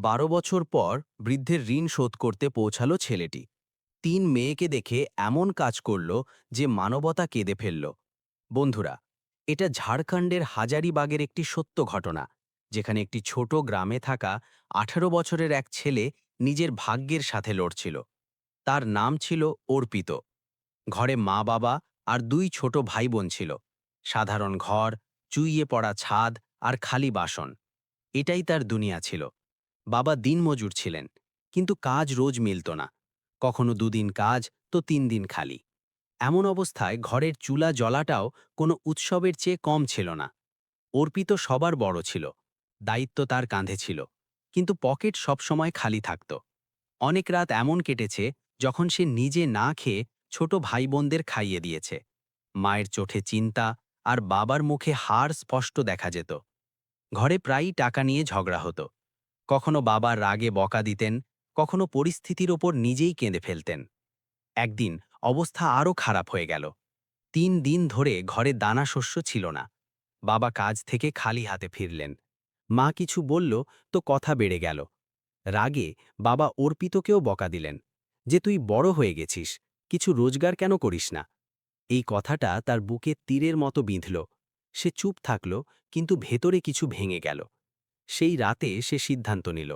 বারো বছর পর বৃদ্ধের ঋণ শোধ করতে পৌঁছালো ছেলেটি। তিন মেয়েকে দেখে এমন কাজ করল যে মানবতা কেঁদে ফেলল। বন্ধুরা, এটা ঝাড়খণ্ডের হাজারিবাগের একটি সত্য ঘটনা, যেখানে একটি ছোট গ্রামে থাকা আঠারো বছরের এক ছেলে নিজের ভাগ্যের সাথে লড়ছিল। তার নাম ছিল অর্পিত। ঘরে মা বাবা আর দুই ছোট ভাই বোন ছিল। সাধারণ ঘর, চুইয়ে পড়া ছাদ আর খালি বাসন। এটাই তার দুনিয়া ছিল। বাবা দিনমজুর ছিলেন, কিন্তু কাজ রোজ মিলত না। কখনো দুদিন কাজ, তো তিন দিন খালি। এমন অবস্থায় ঘরের চুলা জ্বলাটাও কোনো উৎসবের চেয়ে কম ছিল না। অর্পিত সবার বড় ছিল, দায়িত্ব তার কাঁধে ছিল, কিন্তু পকেট সবসময় খালি থাকত। অনেক রাত এমন কেটেছে, যখন সে নিজে না খেয়ে ছোট ভাই বোনদের খাইয়ে দিয়েছে। মায়ের চোখে চিন্তা আর বাবার মুখে হার স্পষ্ট দেখা যেত। ঘরে প্রায়ই টাকা নিয়ে ঝগড়া হতো। কখনো বাবার রাগে বকা দিতেন, কখনো পরিস্থিতির ওপর নিজেই কেঁদে ফেলতেন। একদিন অবস্থা আরও খারাপ হয়ে গেল। তিন দিন ধরে ঘরে দানা শস্য ছিল না। বাবা কাজ থেকে খালি হাতে ফিরলেন। মা কিছু বলল, তো কথা বেড়ে গেল। রাগে বাবা অর্পিতকেও বকা দিলেন, যে তুই বড় হয়ে গেছিস, কিছু রোজগার কেন করিস না? এই কথাটা তার বুকে তীরের মতো বিঁধল। সে চুপ থাকল, কিন্তু ভেতরে কিছু ভেঙে গেল। সেই রাতে সে সিদ্ধান্ত নিল,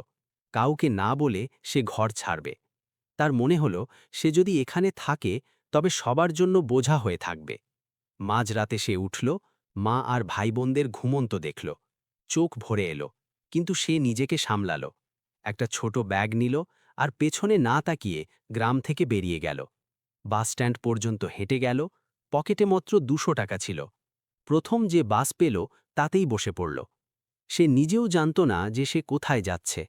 কাউকে না বলে সে ঘর ছাড়বে। তার মনে হল, সে যদি এখানে থাকে, তবে সবার জন্য বোঝা হয়ে থাকবে। মাঝরাতে সে উঠল, মা আর ভাই বোনদের ঘুমন্ত দেখল, চোখ ভরে এলো, কিন্তু সে নিজেকে সামলাল। একটা ছোট ব্যাগ নিল আর পেছনে না তাকিয়ে গ্রাম থেকে বেরিয়ে গেল। বাসস্ট্যান্ড পর্যন্ত হেঁটে গেল, পকেটে মাত্র দুশো টাকা ছিল। প্রথম যে বাস পেল, তাতেই বসে পড়ল। সে নিজেও জানত না যে সে কোথায় যাচ্ছে।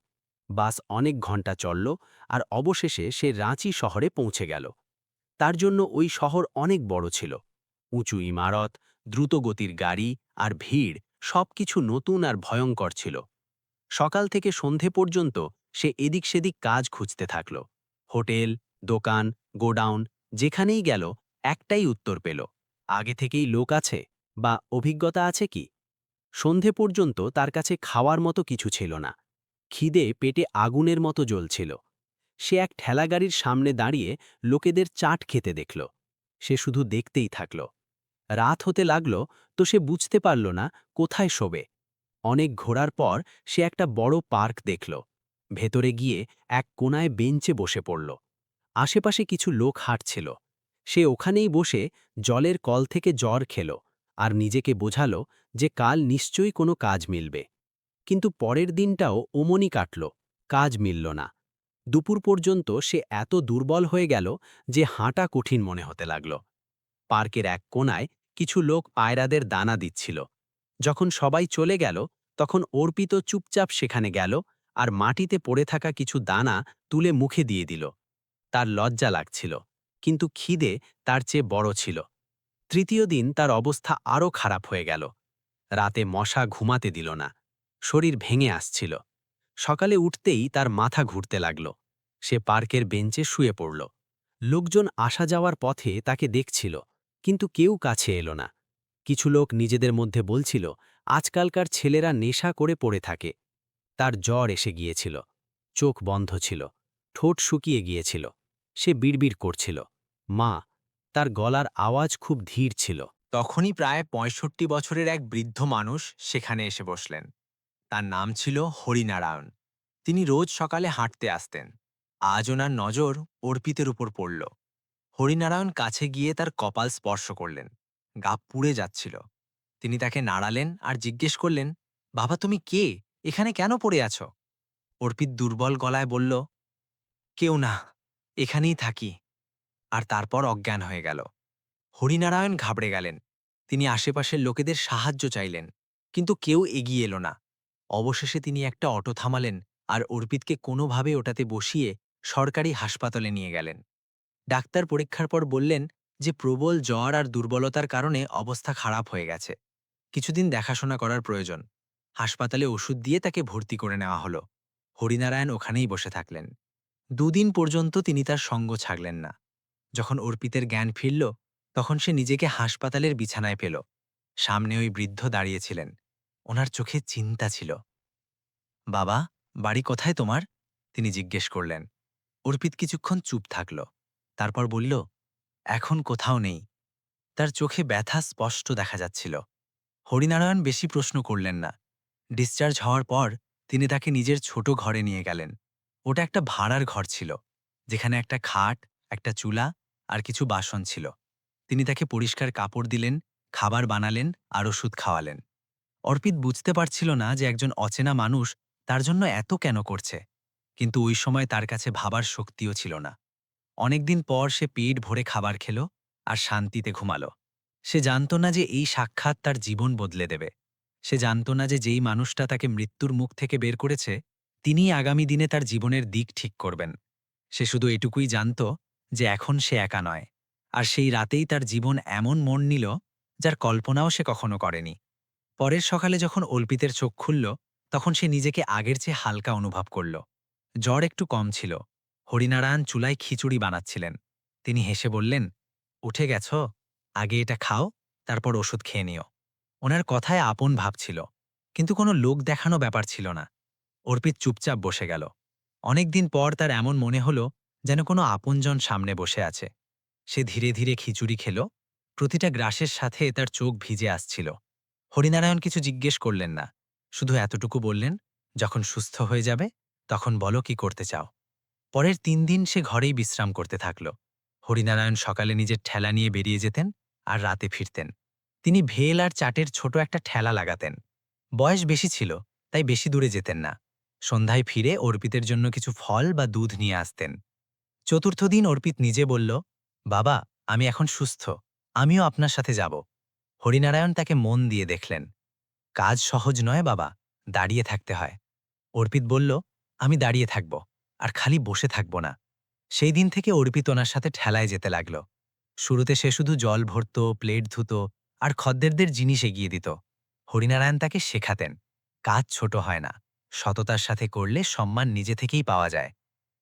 বাস অনেক ঘণ্টা চলল আর অবশেষে সে রাঁচি শহরে পৌঁছে গেল। তার জন্য ওই শহর অনেক বড় ছিল। উঁচু ইমারত, দ্রুতগতির গাড়ি আর ভিড় সবকিছু নতুন আর ভয়ঙ্কর ছিল। সকাল থেকে সন্ধে পর্যন্ত সে এদিক সেদিক কাজ খুঁজতে থাকল। হোটেল, দোকান, গোডাউন যেখানেই গেল একটাই উত্তর পেল। আগে থেকেই লোক আছে বা অভিজ্ঞতা আছে কি? সন্ধে পর্যন্ত তার কাছে খাওয়ার মতো কিছু ছিল না। খিদে পেটে আগুনের মতো জ্বলছিল। সে এক ঠেলাগাড়ির সামনে দাঁড়িয়ে লোকেদের চাট খেতে দেখল। সে শুধু দেখতেই থাকল। রাত হতে লাগল, তো সে বুঝতে পারল না কোথায় শোবে। অনেক ঘোরার পর সে একটা বড় পার্ক দেখল। ভেতরে গিয়ে এক কোনায় বেঞ্চে বসে পড়ল। আশেপাশে কিছু লোক হাঁটছিল। সে ওখানেই বসে জলের কল থেকে জ্বর খেল। আর নিজেকে বোঝাল যে কাল নিশ্চয়ই কোনো কাজ মিলবে। কিন্তু পরের দিনটাও ওমনি কাটল, কাজ মিলল না। দুপুর পর্যন্ত সে এত দুর্বল হয়ে গেল যে হাঁটা কঠিন মনে হতে লাগল। পার্কের এক কোনায় কিছু লোক পায়রাদের দানা দিচ্ছিল। যখন সবাই চলে গেল, তখন অর্পিত চুপচাপ সেখানে গেল আর মাটিতে পড়ে থাকা কিছু দানা তুলে মুখে দিয়ে দিল। তার লজ্জা লাগছিল, কিন্তু খিদে তার চেয়ে বড় ছিল। তৃতীয় দিন তার অবস্থা আরও খারাপ হয়ে গেল। রাতে মশা ঘুমাতে দিল না, শরীর ভেঙে আসছিল। সকালে উঠতেই তার মাথা ঘুরতে লাগল। সে পার্কের বেঞ্চে শুয়ে পড়ল। লোকজন আসা যাওয়ার পথে তাকে দেখছিল, কিন্তু কেউ কাছে এলো না। কিছু লোক নিজেদের মধ্যে বলছিল, আজকালকার ছেলেরা নেশা করে পড়ে থাকে। তার জ্বর এসে গিয়েছিল, চোখ বন্ধ ছিল, ঠোঁট শুকিয়ে গিয়েছিল, সে বিড়বিড় করছিল, মা তার গলার আওয়াজ খুব ধীর ছিল। তখনই প্রায় পঁয়ষট্টি বছরের এক বৃদ্ধ মানুষ সেখানে এসে বসলেন। তার নাম ছিল হরিনারায়ণ। তিনি রোজ সকালে হাঁটতে আসতেন। আজ ওনার নজর অর্পিতের উপর পড়ল। হরিনারায়ণ কাছে গিয়ে তার কপাল স্পর্শ করলেন। গা পুড়ে যাচ্ছিল। তিনি তাকে নাড়ালেন আর জিজ্ঞেস করলেন, বাবা, তুমি কে? এখানে কেন পড়ে আছো? অর্পিত দুর্বল গলায় বলল, কেউ না, এখানেই থাকি। আর তারপর অজ্ঞান হয়ে গেল। হরিনারায়ণ ঘাবড়ে গেলেন। তিনি আশেপাশের লোকেদের সাহায্য চাইলেন, কিন্তু কেউ এগিয়ে এলো না। অবশেষে তিনি একটা অটো থামালেন আর অর্পিতকে কোনোভাবে ওটাতে বসিয়ে সরকারি হাসপাতালে নিয়ে গেলেন। ডাক্তার পরীক্ষার পর বললেন যে, প্রবল জ্বর আর দুর্বলতার কারণে অবস্থা খারাপ হয়ে গেছে। কিছুদিন দেখাশোনা করার প্রয়োজন। হাসপাতালে ওষুধ দিয়ে তাকে ভর্তি করে নেওয়া হলো। হরিনারায়ণ ওখানেই বসে থাকলেন। দুদিন পর্যন্ত তিনি তার সঙ্গ ছাগলেন না। যখন অর্পিতের জ্ঞান ফিরল, তখন সে নিজেকে হাসপাতালের বিছানায় পেল। সামনে ওই বৃদ্ধ দাঁড়িয়েছিলেন ওনার চোখে চিন্তা ছিল। বাবা, বাড়ি কোথায় তোমার? তিনি জিজ্ঞেস করলেন। অর্পিত কিছুক্ষণ চুপ থাকল। তারপর বলল, এখন কোথাও নেই। তার চোখে ব্যথা স্পষ্ট দেখা যাচ্ছিল। হরিনারায়ণ বেশি প্রশ্ন করলেন না। ডিসচার্জ হওয়ার পর তিনি তাকে নিজের ছোট ঘরে নিয়ে গেলেন। ওটা একটা ভাড়ার ঘর ছিল, যেখানে একটা খাট, একটা চুলা আর কিছু বাসন ছিল। তিনি তাকে পরিষ্কার কাপড় দিলেন, খাবার বানালেন আর ওষুধ খাওয়ালেন। অর্পিত বুঝতে পারছিল না যে একজন অচেনা মানুষ তার জন্য এত কেন করছে, কিন্তু ওই সময় তার কাছে ভাবার শক্তিও ছিল না। অনেকদিন পর সে পেট ভরে খাবার খেল আর শান্তিতে ঘুমালো। সে জানত না যে এই সাক্ষাৎ তার জীবন বদলে দেবে। সে জানত না যে যেই মানুষটা তাকে মৃত্যুর মুখ থেকে বের করেছে, তিনিই আগামী দিনে তার জীবনের দিক ঠিক করবেন। সে শুধু এটুকুই জানত যে এখন সে একা নয়। আর সেই রাতেই তার জীবন এমন মন নিল, যার কল্পনাও সে কখনো করেনি। পরের সকালে যখন অল্পিতের চোখ খুলল, তখন সে নিজেকে আগের চেয়ে হালকা অনুভব করল। জ্বর একটু কম ছিল। হরিনারায়ণ চুলায় খিচুড়ি বানাচ্ছিলেন। তিনি হেসে বললেন, উঠে গেছ? আগে এটা খাও, তারপর ওষুধ খেয়ে নিও। ওনার কথায় আপন ভাব ছিল, কিন্তু কোনো লোক দেখানো ব্যাপার ছিল না। অর্পিত চুপচাপ বসে গেল। অনেকদিন পর তার এমন মনে হল যেন কোনো আপনজন সামনে বসে আছে। সে ধীরে ধীরে খিচুড়ি খেল। প্রতিটা গ্রাসের সাথে তার চোখ ভিজে আসছিল। হরিনারায়ণ কিছু জিজ্ঞেস করলেন না। শুধু এতটুকু বললেন, যখন সুস্থ হয়ে যাবে, তখন বলো কি করতে চাও। পরের তিন দিন সে ঘরেই বিশ্রাম করতে থাকল। হরিনারায়ণ সকালে নিজের ঠেলা নিয়ে বেরিয়ে যেতেন আর রাতে ফিরতেন। তিনি ভেল আর চাটের ছোট একটা ঠেলা লাগাতেন। বয়স বেশি ছিল, তাই বেশি দূরে যেতেন না। সন্ধ্যায় ফিরে অর্পিতের জন্য কিছু ফল বা দুধ নিয়ে আসতেন। চতুর্থ দিন অর্পিত নিজে বলল, বাবা, আমি এখন সুস্থ। আমিও আপনার সাথে যাব। হরিনারায়ণ তাকে মন দিয়ে দেখলেন। কাজ সহজ নয় বাবা, দাঁড়িয়ে থাকতে হয়। অর্পিত বলল, আমি দাঁড়িয়ে থাকব, আর খালি বসে থাকব না। সেই দিন থেকে অর্পিত ওনার সাথে ঠেলায় যেতে লাগল। শুরুতে সে শুধু জল ভরত, প্লেট ধুত, আর খদ্দেরদের জিনিস এগিয়ে দিত। হরিনারায়ণ তাকে শেখাতেন, কাজ ছোট হয় না, সততার সাথে করলে সম্মান নিজে থেকেই পাওয়া যায়।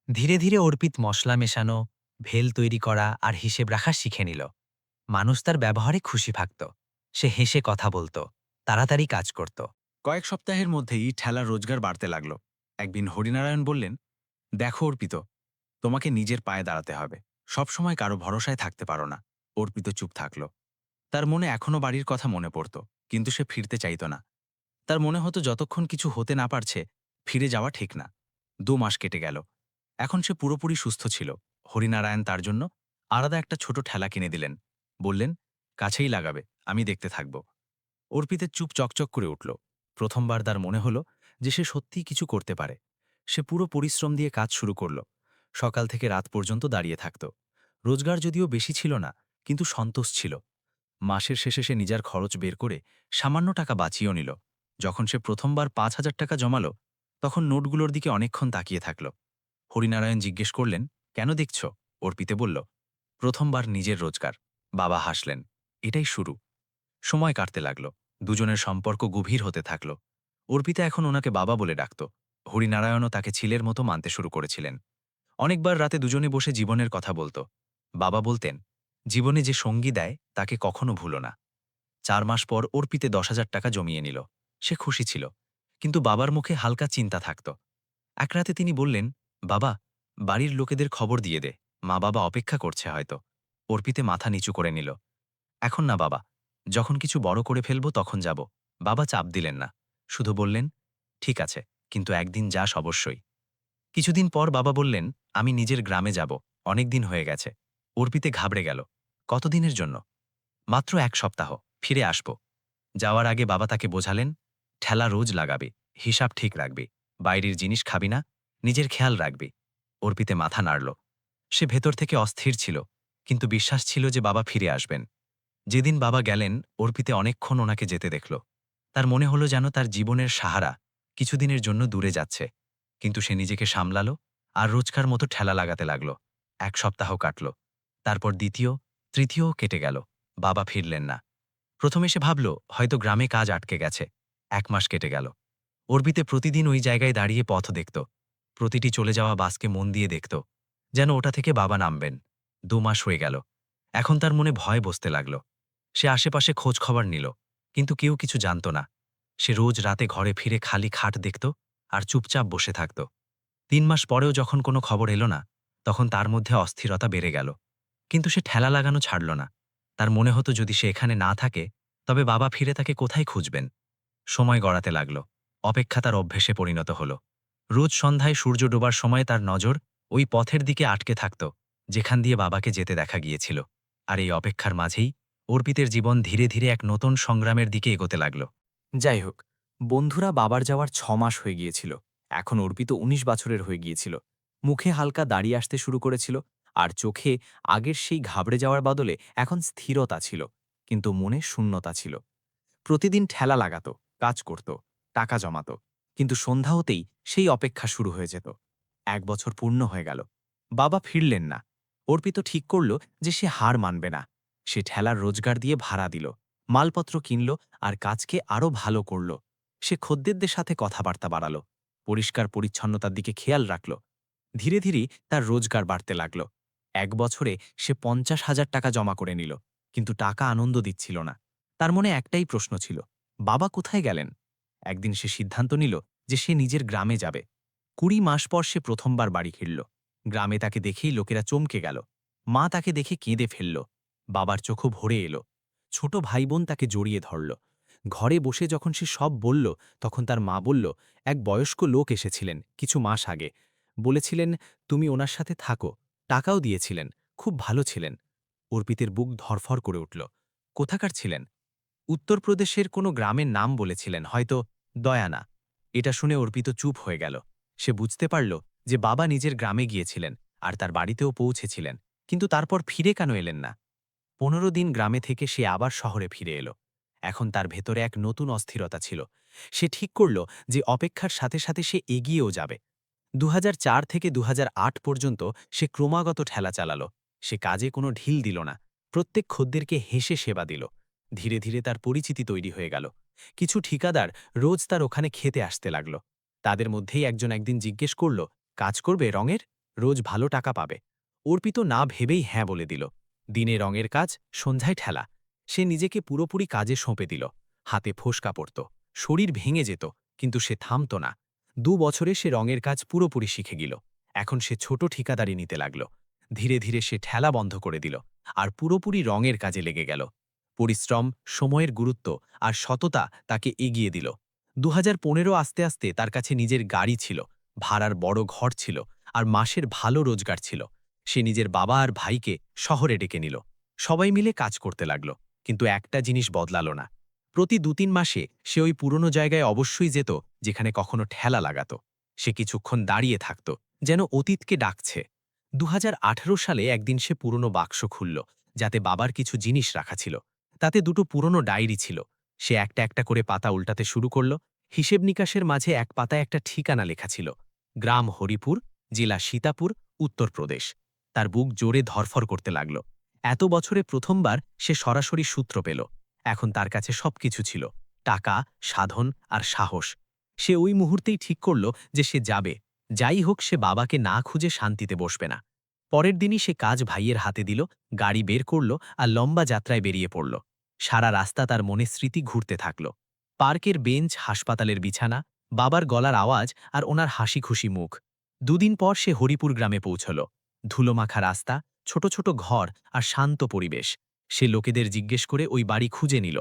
ধীরে ধীরে অর্পিত মশলা মেশানো, ভেল তৈরি করা আর হিসেব রাখা শিখে নিল। মানুষ তার ব্যবহারে খুশি থাকত। সে হেসে কথা বলতো, তাড়াতাড়ি কাজ করত। কয়েক সপ্তাহের মধ্যেই ঠেলার রোজগার বাড়তে লাগল। একদিন হরিনারায়ণ বললেন, দেখো অর্পিত, তোমাকে নিজের পায়ে দাঁড়াতে হবে। সবসময় কারও ভরসায় থাকতে পারো না। অর্পিত চুপ থাকল। তার মনে এখনও বাড়ির কথা মনে পড়ত, কিন্তু সে ফিরতে চাইত না। তার মনে হতো যতক্ষণ কিছু হতে না পারছে, ফিরে যাওয়া ঠিক না। দু মাস কেটে গেল। এখন সে পুরোপুরি সুস্থ ছিল। হরিনারায়ণ তার জন্য আলাদা একটা ছোট ঠেলা কিনে দিলেন। বললেন, কাছেই লাগাবে, আমি দেখতে থাকব। অর্পিতের চুপ চকচক করে উঠল। প্রথমবার তার মনে হলো যে সে সত্যিই কিছু করতে পারে। সে পুরো পরিশ্রম দিয়ে কাজ শুরু করল। সকাল থেকে রাত পর্যন্ত দাঁড়িয়ে থাকত। রোজগার যদিও বেশি ছিল না, কিন্তু সন্তোষ ছিল। মাসের শেষে সে নিজের খরচ বের করে সামান্য টাকা বাঁচিয়েও নিল। যখন সে প্রথমবার পাঁচ হাজার টাকা জমালো, তখন নোটগুলোর দিকে অনেকক্ষণ তাকিয়ে থাকল। হরিনারায়ণ জিজ্ঞেস করলেন, কেন দেখছ? অর্পিতে বলল, প্রথমবার নিজের রোজগার। বাবা হাসলেন, এটাই শুরু। সময় কাটতে লাগল, দুজনের সম্পর্ক গভীর হতে থাকল। অর্পিতা এখন ওনাকে বাবা বলে ডাকত। হরিনারায়ণও তাকে ছিলের মতো মানতে শুরু করেছিলেন। অনেকবার রাতে দুজনে বসে জীবনের কথা বলতো। বাবা বলতেন, জীবনে যে সঙ্গী দেয়, তাকে কখনো ভুলো না। চার মাস পর অর্পিতে দশ হাজার টাকা জমিয়ে নিল। সে খুশি ছিল, কিন্তু বাবার মুখে হালকা চিন্তা থাকত। এক রাতে তিনি বললেন বাবা, বাড়ির লোকেদের খবর দিয়ে দে। মা বাবা অপেক্ষা করছে হয়তো। অর্পিতে মাথা নিচু করে নিল। এখন না বাবা, যখন কিছু বড় করে ফেলব তখন যাব। বাবা চাপ দিলেন না। শুধু বললেন, ঠিক আছে, কিন্তু একদিন যাস অবশ্যই। কিছুদিন পর বাবা বললেন, আমি নিজের গ্রামে যাব। অনেক দিন হয়ে গেছে। অর্পিতে ঘাবড়ে গেল। কতদিনের জন্য? মাত্র এক সপ্তাহ। ফিরে আসব। যাওয়ার আগে বাবা তাকে বোঝালেন, ঠেলা রোজ লাগাবি। হিসাব ঠিক রাখবি। বাইরের জিনিস খাবি না। নিজের খেয়াল রাখবি। অর্পিতে মাথা নাড়ল। সে ভেতর থেকে অস্থির ছিল, কিন্তু বিশ্বাস ছিল যে বাবা ফিরে আসবেন। যেদিন বাবা গেলেন, অর্পিতে অনেকক্ষণ ওনাকে যেতে দেখল। তার মনে হলো যেন তার জীবনের সাহারা কিছুদিনের জন্য দূরে যাচ্ছে। কিন্তু সে নিজেকে সামলালো আর রোজকার মতো ঠেলা লাগাতে লাগল। এক সপ্তাহ কাটল। তারপর দ্বিতীয়, তৃতীয় কেটে গেল। বাবা ফিরলেন না। প্রথমে সে ভাবল, হয়তো গ্রামে কাজ আটকে গেছে। এক মাস কেটে গেল। অর্বিতে প্রতিদিন ওই জায়গায় দাঁড়িয়ে পথ দেখত। প্রতিটি চলে যাওয়া বাসকে মন দিয়ে দেখত, যেন ওটা থেকে বাবা নামবেন। দু মাস হয়ে গেল। এখন তার মনে ভয় বসতে লাগল। সে আশেপাশে খোঁজ খবর নিল, কিন্তু কেউ কিছু জানত না। সে রোজ রাতে ঘরে ফিরে খালি খাট দেখত আর চুপচাপ বসে থাকত। তিন মাস পরেও যখন কোনো খবর এলো না, তখন তার মধ্যে অস্থিরতা বেড়ে গেল। কিন্তু সে ঠেলা লাগানো ছাড়ল না। তার মনে হতো যদি সে এখানে না থাকে, তবে বাবা ফিরে তাকে কোথায় খুঁজবেন? সময় গড়াতে লাগল। অপেক্ষা তার অভ্যেসে পরিণত হল। রোজ সন্ধ্যায় সূর্য ডোবার সময় তার নজর ওই পথের দিকে আটকে থাকত, যেখান দিয়ে বাবাকে যেতে দেখা গিয়েছিল, আর এই অপেক্ষার মাঝেই অর্পিতের জীবন ধীরে ধীরে এক নতুন সংগ্রামের দিকে এগোতে লাগল। যাই হোক, বন্ধুরা বাবার যাওয়ার ছ মাস হয়ে গিয়েছিল, এখন অর্পিত ১৯ বছরের হয়ে গিয়েছিল। মুখে হালকা দাঁড়িয়ে আসতে শুরু করেছিল, আর চোখে আগের সেই ঘাবড়ে যাওয়ার বদলে এখন স্থিরতা ছিল, কিন্তু মনে শূন্যতা ছিল। প্রতিদিন ঠেলা লাগাত, কাজ করত, টাকা জমাত কিন্তু সন্ধ্যা হতেই সেই অপেক্ষা শুরু হয়ে যেত। এক বছর পূর্ণ হয়ে গেল। বাবা ফিরলেন না। অর্পিত ঠিক করল যে সে হার মানবে না। সে ঠেলার রোজগার দিয়ে ভাড়া দিল, মালপত্র কিনল আর কাজকে আরও ভালো করল। সে খদ্দেরদের সাথে কথাবার্তা বাড়াল, পরিষ্কার পরিচ্ছন্নতার দিকে খেয়াল রাখল। ধীরে ধীরে তার রোজগার বাড়তে লাগল। এক বছরে সে পঞ্চাশ হাজার টাকা জমা করে নিল, কিন্তু টাকা আনন্দ দিচ্ছিল না। তার মনে একটাই প্রশ্ন ছিল, বাবা কোথায় গেলেন? একদিন সে সিদ্ধান্ত নিল যে সে নিজের গ্রামে যাবে। কুড়ি মাস পর সে প্রথমবার বাড়ি ফিরল। গ্রামে তাকে দেখেই লোকেরা চমকে গেল। মা তাকে দেখে কেঁদে ফেলল। বাবার চোখও ভরে এলো। ছোট ভাই বোন তাকে জড়িয়ে ধরল। ঘরে বসে যখন সে সব বলল, তখন তার মা বলল, এক বয়স্ক লোক এসেছিলেন কিছু মাস আগে। বলেছিলেন, তুমি ওনার সাথে থাকো। টাকাও দিয়েছিলেন। খুব ভালো ছিলেন। অর্পিতের বুক ধরফর করে উঠল। কোথাকার ছিলেন? উত্তরপ্রদেশের কোনো গ্রামের নাম বলেছিলেন। হয়তো দয়ানা এটা শুনে অর্পিত চুপ হয়ে গেল। সে বুঝতে পারল যে বাবা নিজের গ্রামে গিয়েছিলেন আর তার বাড়িতেও পৌঁছেছিলেন, কিন্তু তারপর ফিরে কেন এলেন না? পনেরো দিন গ্রামে থেকে সে আবার শহরে ফিরে এলো। এখন তার ভেতরে এক নতুন অস্থিরতা ছিল। সে ঠিক করল যে অপেক্ষার সাথে সাথে সে এগিয়েও যাবে। দুহাজার চার থেকে দুহাজার আট পর্যন্ত সে ক্রমাগত ঠেলা চালালো। সে কাজে কোনো ঢিল দিল না। প্রত্যেক খদ্দেরকে হেসে সেবা দিল। ধীরে ধীরে তার পরিচিতি তৈরি হয়ে গেল। কিছু ঠিকাদার রোজ তার ওখানে খেতে আসতে লাগল। তাদের মধ্যেই একজন একদিন জিজ্ঞেস করল, কাজ করবে রঙের? রোজ ভালো টাকা পাবে? অর্পিত না ভেবেই হ্যাঁ বলে দিল। দিনে রঙের কাজ, সন্ধ্যায় ঠেলা। সে নিজেকে পুরোপুরি কাজে সঁপে দিল। হাতে ফোসকা পড়ত। শরীর ভেঙে যেত, কিন্তু সে থামত না। দু বছরে সে রঙের কাজ পুরোপুরি শিখে গেল। এখন সে ছোট ঠিকাদারি নিতে লাগল। ধীরে ধীরে সে ঠেলা বন্ধ করে দিল। আর পুরোপুরি রঙের কাজে লেগে গেল। পরিশ্রম, সময়ের গুরুত্ব আর সততা তাকে এগিয়ে দিল। দু হাজার পনেরো আস্তে আস্তে তার কাছে নিজের গাড়ি ছিল, ভাড়ার বড় ঘর ছিল আর মাসের ভালো রোজগার ছিল। সে নিজের বাবা আর ভাইকে শহরে ডেকে নিল। সবাই মিলে কাজ করতে লাগল, কিন্তু একটা জিনিস বদলালো না। প্রতি দু তিন মাসে সে ওই পুরনো জায়গায় অবশ্যই যেত, যেখানে কখনো ঠেলা লাগাত। সে কিছুক্ষণ দাঁড়িয়ে থাকত, যেন অতীতকে ডাকছে। দু হাজার আঠেরো সালে একদিন সে পুরনো বাক্স খুলল, যাতে বাবার কিছু জিনিস রাখা ছিল। তাতে দুটো পুরনো ডায়েরি ছিল। সে একটা একটা করে পাতা উল্টাতে শুরু করল। হিসেব নিকাশের মাঝে এক পাতায় একটা ঠিকানা লেখা ছিল। গ্রাম হরিপুর, জেলা সীতাপুর উত্তরপ্রদেশ তার বুক জোরে ধরফর করতে লাগল। এত বছরে প্রথমবার সে সরাসরি সূত্র পেল। এখন তার কাছে সবকিছু ছিল। টাকা, সাধন আর সাহস। সে ওই মুহূর্তেই ঠিক করল যে সে যাবে। যাই হোক, সে বাবাকে না খুঁজে শান্তিতে বসবে না। পরের দিনই সে কাজ ভাইয়ের হাতে দিল, গাড়ি বের করল আর লম্বা যাত্রায় বেরিয়ে পড়ল। সারা রাস্তা তার মনে স্মৃতি ঘুরতে থাকল। পার্কের বেঞ্চ, হাসপাতালের বিছানা, বাবার গলার আওয়াজ আর ওনার হাসি খুশি মুখ। দুদিন পর সে হরিপুর গ্রামে পৌঁছল। ধুলোমাখা রাস্তা, ছোট ছোট ঘর আর শান্ত পরিবেশ। সে লোকেদের জিজ্ঞেস করে ওই বাড়ি খুঁজে নিল।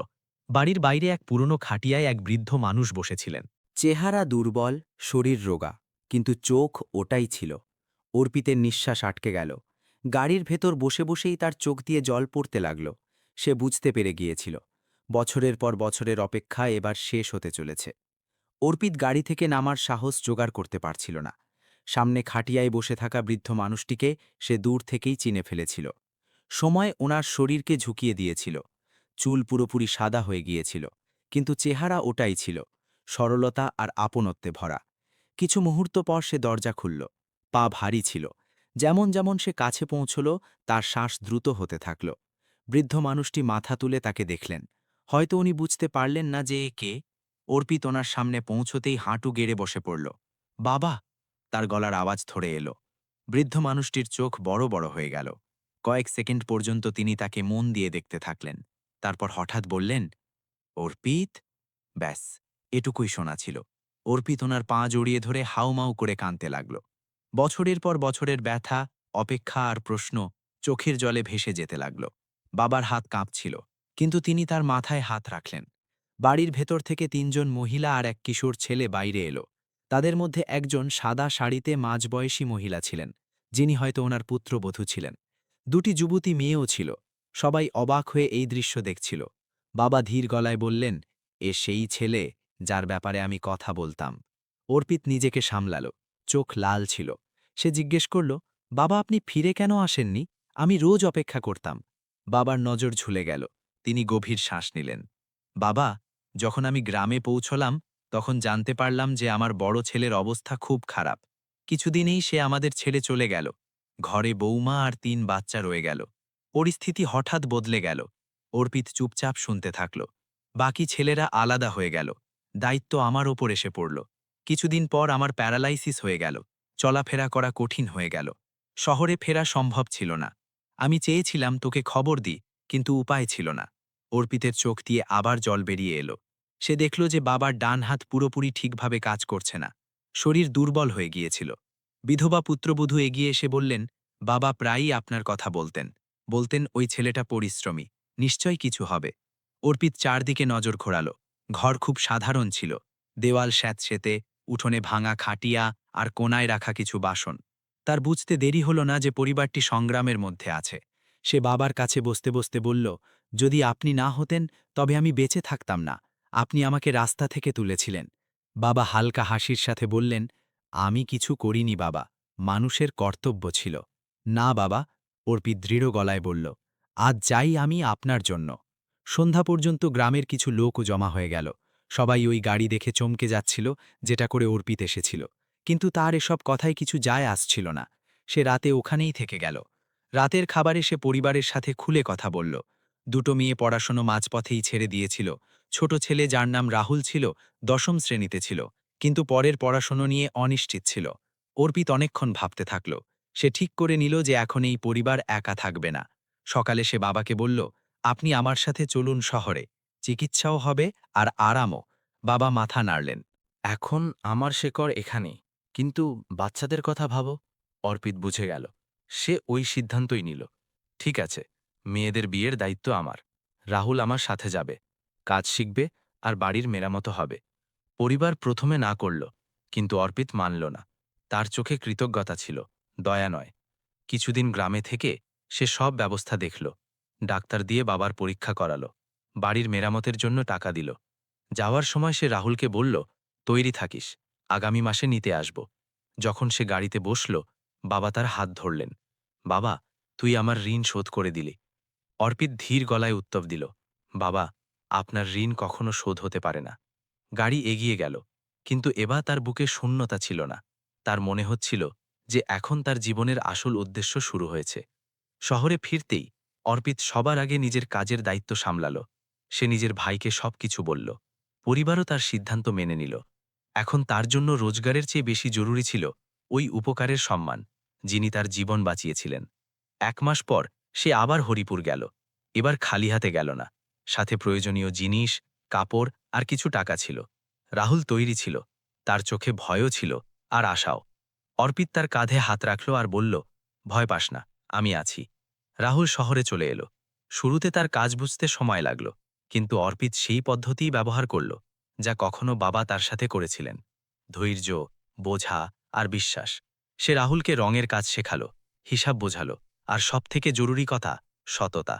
বাড়ির বাইরে এক পুরনো খাটিয়ায় এক বৃদ্ধ মানুষ বসেছিলেন। চেহারা দুর্বল, শরীর রোগা, কিন্তু চোখ ওটাই ছিল। অর্পিতের নিঃশ্বাস আটকে গেল। গাড়ির ভেতর বসে বসেই তার চোখ দিয়ে জল পড়তে লাগল। সে বুঝতে পেরে গিয়েছিল। বছরের পর বছরের অপেক্ষা এবার শেষ হতে চলেছে। অর্পিত গাড়ি থেকে নামার সাহস জোগাড় করতে পারছিল না। সামনে খাটিয়ায় বসে থাকা বৃদ্ধ মানুষটিকে সে দূর থেকেই চিনে ফেলেছিল। সময় ওনার শরীরকে ঝুঁকিয়ে দিয়েছিল। চুল পুরোপুরি সাদা হয়ে গিয়েছিল। কিন্তু চেহারা ওটাই ছিল, সরলতা আর আপনত্বে ভরা। কিছু মুহূর্ত পর সে দরজা খুলল। পা ভারী ছিল। যেমন যেমন সে কাছে পৌঁছল, তার শ্বাস দ্রুত হতে থাকল। বৃদ্ধ মানুষটি মাথা তুলে তাকে দেখলেন। হয়তো উনি বুঝতে পারলেন না যে কে। অর্পিত ওনার সামনে পৌঁছতেই হাঁটু গেড়ে বসে পড়ল। বাবা! তার গলার আওয়াজ ধরে এলো। বৃদ্ধ মানুষটির চোখ বড় বড় হয়ে গেল। কয়েক সেকেন্ড পর্যন্ত তিনি তাকে মন দিয়ে দেখতে থাকলেন। তারপর হঠাৎ বললেন, অর্পিত? ব্যাস, এটুকুই শোনা ছিল। অর্পিত ওনার পা জড়িয়ে ধরে হাউমাউ করে কাঁদতে লাগল। বছরের পর বছরের ব্যথা, অপেক্ষা আর প্রশ্ন চোখের জলে ভেসে যেতে লাগল। বাবার হাত কাঁপছিল, কিন্তু তিনি তার মাথায় হাত রাখলেন। বাড়ির ভেতর থেকে তিনজন মহিলা আর এক কিশোর ছেলে বাইরে এলো। তাদের মধ্যে একজন সাদা শাড়িতে মাঝবয়সী মহিলা ছিলেন, যিনি হয়তো ওনার পুত্রবধূ ছিলেন। দুটি যুবতী মেয়েও ছিল, সবাই অবাক হয়ে এই দৃশ্য দেখছিল। বাবা ধীর গলায় বললেন, এ সেই ছেলে যার ব্যাপারে আমি কথা বলতাম। অর্পিত নিজেকে সামলাল, চোখ লাল ছিল। সে জিজ্ঞেস করল, বাবা, আপনি ফিরে কেন আসেননি? আমি রোজ অপেক্ষা করতাম। বাবার নজর ঝুলে গেল। তিনি গভীর শ্বাস নিলেন। বাবা, যখন আমি গ্রামে পৌঁছলাম, তখন জানতে পারলাম যে আমার বড় ছেলের অবস্থা খুব খারাপ। কিছুদিনেই সে আমাদের ছেড়ে চলে গেল। ঘরে বৌমা আর তিন বাচ্চা রয়ে গেল। পরিস্থিতি হঠাৎ বদলে গেল। অর্পিত চুপচাপ শুনতে থাকল। বাকি ছেলেরা আলাদা হয়ে গেল। দায়িত্ব আমার ওপর এসে পড়ল। কিছুদিন পর আমার প্যারালাইসিস হয়ে গেল। চলাফেরা করা কঠিন হয়ে গেল। শহরে ফেরা সম্ভব ছিল না। আমি চেয়েছিলাম তোকে খবর দিই, কিন্তু উপায় ছিল না। অর্পিতের চোখ দিয়ে আবার জল বেরিয়ে এলো। সে দেখল যে বাবার ডান হাত পুরোপুরি ঠিকভাবে কাজ করছে না। শরীর দুর্বল হয়ে গিয়েছিল। বিধবা পুত্রবধূ এগিয়ে এসে বললেন, বাবা প্রায়ই আপনার কথা বলতেন। বলতেন, ওই ছেলেটা পরিশ্রমী নিশ্চয় কিছু হবে। অর্পিত চারদিকে নজর ঘোরাল। ঘর খুব সাধারণ ছিল। দেওয়াল স্যাঁতসেতে উঠোনে ভাঙা খাটিয়া আর কোনায় রাখা কিছু বাসন। তার বুঝতে দেরি হল না যে পরিবারটি সংগ্রামের মধ্যে আছে। সে বাবার কাছে বসতে বসতে বলল, যদি আপনি না হতেন, তবে আমি বেঁচে থাকতাম না। আপনি আমাকে রাস্তা থেকে তুলেছিলেন। বাবা হালকা হাসির সাথে বললেন, আমি কিছু করিনি বাবা, মানুষের কর্তব্য ছিল। না বাবা, অর্পি দৃঢ় গলায় বলল, আজ যাই আমি আপনার জন্য। সন্ধ্যা পর্যন্ত গ্রামের কিছু লোকও জমা হয়ে গেল। সবাই ওই গাড়ি দেখে চমকে যাচ্ছিল, যেটা করে অর্পিত এসেছিল। কিন্তু তার এসব কথায় কিছু যায় আসছিল না। সে রাতে ওখানেই থেকে গেল। রাতের খাবারে সে পরিবারের সাথে খুলে কথা বলল। দুটো মেয়ে পড়াশোনা মাঝপথেই ছেড়ে দিয়েছিল। ছোট ছেলে যার নাম রাহুল ছিল, দশম শ্রেণীতে ছিল। কিন্তু পরের পড়াশোনা নিয়ে অনিশ্চিত ছিল। অর্পিত অনেকক্ষণ ভাবতে থাকল। সে ঠিক করে নিল যে এখন এই পরিবার একা থাকবে না। সকালে সে বাবাকে বলল, আপনি আমার সাথে চলুন শহরে। চিকিৎসাও হবে আর আরামও। বাবা মাথা নাড়লেন। এখন আমার শেকড় এখানে কিন্তু বাচ্চাদের কথা ভাবো। অর্পিত বুঝে গেল। সে ওই সিদ্ধান্তই নিল। ঠিক আছে, মেয়েদের বিয়ের দায়িত্ব আমার। রাহুল আমার সাথে যাবে। কাজ শিখবে আর বাড়ির মেরামতো হবে। পরিবার প্রথমে না করল, কিন্তু অর্পিত মানল না। তার চোখে কৃতজ্ঞতা ছিল, দয়া নয়। কিছুদিন গ্রামে থেকে সে সব ব্যবস্থা দেখল। ডাক্তার দিয়ে বাবার পরীক্ষা করালো। বাড়ির মেরামতের জন্য টাকা দিল। যাওয়ার সময় সে রাহুলকে বলল, তৈরি থাকিস, আগামী মাসে নিতে আসব। যখন সে গাড়িতে বসল, বাবা তার হাত ধরলেন। বাবা, তুই আমার ঋণ শোধ করে দিলি। অর্পিত ধীর গলায় উত্তর দিল, বাবা, আপনার ঋণ কখনো শোধ হতে পারে না। গাড়ি এগিয়ে গেল, কিন্তু এবার তার বুকে শূন্যতা ছিল না। তার মনে হচ্ছিল যে এখন তার জীবনের আসল উদ্দেশ্য শুরু হয়েছে। শহরে ফিরতেই অর্পিত সবার আগে নিজের কাজের দায়িত্ব সামলাল। সে নিজের ভাইকে সবকিছু বলল। পরিবারও তার সিদ্ধান্ত মেনে নিল। এখন তার জন্য রোজগারের চেয়ে বেশি জরুরি ছিল ওই উপকারের সম্মান, যিনি তার জীবন বাঁচিয়েছিলেন। এক মাস পর সে আবার হরিপুর গেল। এবার খালি হাতে গেল না। সাথে প্রয়োজনীয় জিনিস, কাপড় আর কিছু টাকা ছিল। রাহুল তৈরি ছিল। তার চোখে ভয়ও ছিল আর আশাও। অর্পিত তার কাঁধে হাত রাখল আর বলল, ভয় পাস না, আমি আছি। রাহুল শহরে চলে এলো। শুরুতে তার কাজ বুঝতে সময় লাগল। কিন্তু অর্পিত সেই পদ্ধতিই ব্যবহার করল, যা কখনো বাবা তার সাথে করেছিলেন। ধৈর্য, বোঝা আর বিশ্বাস। সে রাহুলকে রঙের কাজ শেখালো, হিসাব বোঝালো আর সবথেকে জরুরি কথা, সততা।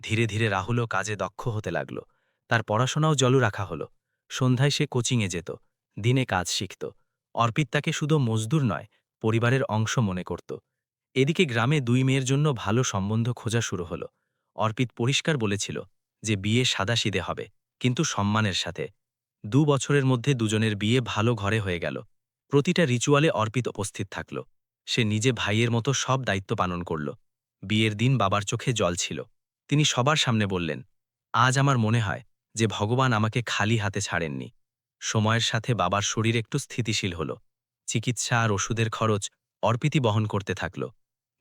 ধীরে ধীরে রাহুলও কাজে দক্ষ হতে লাগল। তার পড়াশোনাও জলু রাখা হলো। সন্ধ্যায় সে কোচিংয়ে যেত, দিনে কাজ শিখত। অর্পিত তাকে শুধু মজদুর নয়, পরিবারের অংশ মনে করত। এদিকে গ্রামে দুই মেয়ের জন্য ভালো সম্বন্ধ খোঁজা শুরু হলো। অর্পিত পরিষ্কার বলেছিল যে বিয়ে সাদাসিদে হবে, কিন্তু সম্মানের সাথে। দু বছরের মধ্যে দুজনের বিয়ে ভালো ঘরে হয়ে গেল। প্রতিটা রিচুয়ালে অর্পিত উপস্থিত থাকল। সে নিজে ভাইয়ের মতো সব দায়িত্ব পালন করল। বিয়ের দিন বাবার চোখে জল ছিল। তিনি সবার সামনে বললেন, আজ আমার মনে হয় যে ভগবান আমাকে খালি হাতে ছাড়েননি। সময়ের সাথে বাবার শরীর একটু স্থিতিশীল হল। চিকিৎসা আর ওষুধের খরচ অর্পিতি বহন করতে থাকল।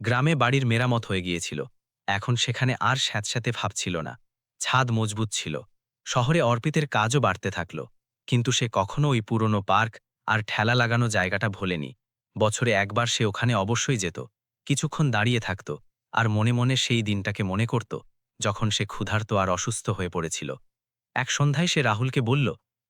গ্রামে বাড়ির মেরামত হয়ে গিয়েছিল। এখন সেখানে আর স্যাঁতস্যাঁতে ভাব ছিল না। ছাদ মজবুত ছিল। শহরে অর্পিতের কাজও বাড়তে থাকল, কিন্তু সে কখনো ওই পুরনো পার্ক আর ঠেলা লাগানো জায়গাটা ভোলেনি। বছরে একবার সে ওখানে অবশ্যই যেত, কিছুক্ষণ দাঁড়িয়ে থাকত আর মনে মনে সেই দিনটাকে মনে করত, যখন সে ক্ষুধার্ত আর অসুস্থ হয়ে পড়েছিল। এক সন্ধ্যায় সে রাহুলকে বলল,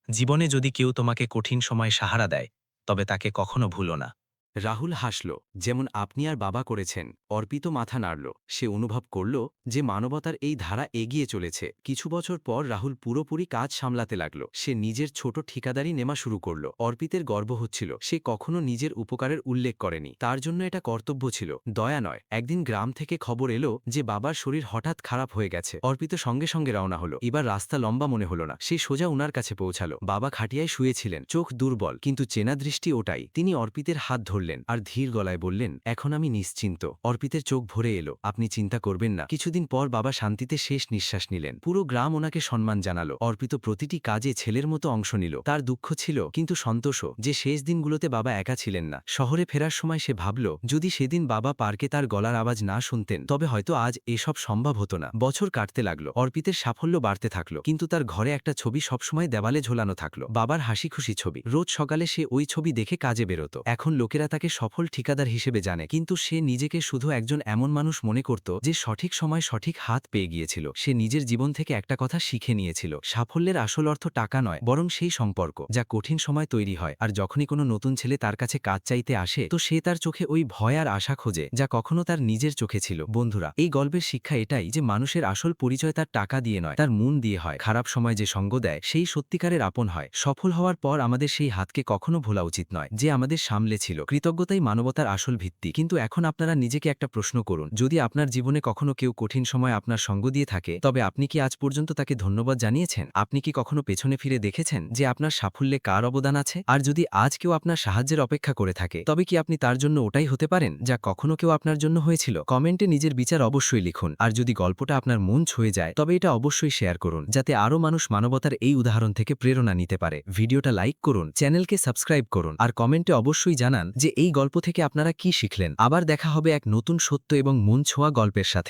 জীবনে যদি কেউ তোমাকে কঠিন সময় সাহারা দেয়, তবে তাকে কখনো ভুলো না। রাহুল হাসল, যেমন আপনি আর বাবা করেছেন, অর্পিত মাথা নাড়ল। সে অনুভব করল যে মানবতার এই ধারা এগিয়ে চলেছে। কিছু বছর পর রাহুল পুরোপুরি কাজ সামলাতে লাগল। সে নিজের ছোট ঠিকাদারি নেমা শুরু করল। অর্পিতের গর্ব হচ্ছিল, সে কখনো নিজের উপকারের উল্লেখ করেনি। তার জন্য এটা কর্তব্য ছিল। দয়া নয়। একদিন গ্রাম থেকে খবর এলো যে বাবার শরীর হঠাৎ খারাপ হয়ে গেছে। অর্পিত সঙ্গে সঙ্গে রওনা হলো। এবার রাস্তা লম্বা মনে হলো না। সে সোজা উনার কাছে পৌঁছালো। বাবা খাটিয়ায় শুয়েছিলেন। চোখ দুর্বল, কিন্তু চেনা দৃষ্টি ওটাই। তিনি অর্পিতের হাত ধরলেন আর ধীর গলায় বললেন, এখন আমি নিশ্চিন্ত। অর্পিতের চোখ ভরে এলো, আপনি চিন্তা করবেন না। কিছুদিন পর বাবা শান্তিতে শেষ নিঃশ্বাস নিলেন। পুরো গ্রাম ওনাকে সম্মান জানালো। অর্পিত প্রতিটি কাজে ছেলের মতো অংশ নিল। তার দুঃখ ছিল, কিন্তু সন্তোষও যে শেষ দিনগুলোতে বাবা একা ছিলেন না। শহরে ফেরার সময় সে ভাবল, যদি সেদিন বাবা পার্কে তার গলার আওয়াজ না শুনতেন, তবে হয়তো আজ এসব সম্ভব হতো না। বছর কাটতে লাগল। অর্পিতের সাফল্য বাড়তে থাকল, কিন্তু তার ঘরে একটা ছবি সবসময় দেওয়ালে ঝোলানো থাকল। বাবার হাসি খুশি ছবি। রোজ সকালে সে ওই ছবি দেখে কাজে বেরোত। এখন লোকেরা তাকে সফল ঠিকাদার হিসেবে জানে। কিন্তু সে নিজেকে শুধু একজন এমন মানুষ মনে করত, যে সঠিক সময় সঠিক হাত পেয়ে গিয়েছিল। সে নিজের জীবন থেকে একটা কথা শিখে নিয়েছিল। সাফল্যের আসল অর্থ টাকা নয়, বরং সেই সম্পর্ক, যা কঠিন সময় তৈরি হয়। আর যখনই কোনো নতুন ছেলে তার কাছে কাজ চাইতে আসে, তো সে তার চোখে ওই ভয় আর আশা খোঁজে, যা কখনো তার নিজের চোখে ছিল। বন্ধুরা, এই গল্পের শিক্ষা এটাই যে মানুষের আসল পরিচয় তার টাকা দিয়ে নয়, তার মন দিয়ে হয়। খারাপ সময় যে সঙ্গ দেয়, সেই সত্যিকারের আপন হয়। সফল হওয়ার পর আমাদের সেই হাতকে কখনো ভোলা উচিত নয়, যে আমাদের সামলে ছিল। কৃতজ্ঞতাই মানবতার আসল ভিত্তি। কিন্তু এখন আপনারা নিজেকে একটা প্রশ্ন করুন। যদি আপনার জীবনে কখনো কেউ কঠিন সময় আপনার সঙ্গ দিয়ে থাকে, তবে আপনি কি আজ পর্যন্ত তাকে ধন্যবাদ জানিয়েছেন? আপনি কি কখনো পেছনে ফিরে দেখেছেন যে আপনার সাফল্যে কার অবদান আছে? আর যদি আজ কেউ আপনার সাহায্যের অপেক্ষা করে থাকে, তবে কি আপনি তার জন্য ওটাই হতে পারেন যা কখনো কেউ আপনার জন্য হয়েছিল? কমেন্টে নিজের বিচার অবশ্যই লিখুন। আর যদি গল্পটা আপনার মন ছুঁয়ে যায়, তবে এটা অবশ্যই শেয়ার করুন, যাতে আরও মানুষ মানবতার এই উদাহরণ থেকে প্রেরণা নিতে পারে। ভিডিওটা লাইক করুন, চ্যানেলকে সাবস্ক্রাইব করুন, আর কমেন্টে অবশ্যই জানান যে এই গল্প থেকে আপনারা কি শিখলেন? আবার দেখা হবে এক নতুন সত্য এবং মন ছোঁয়া গল্পের সাথে।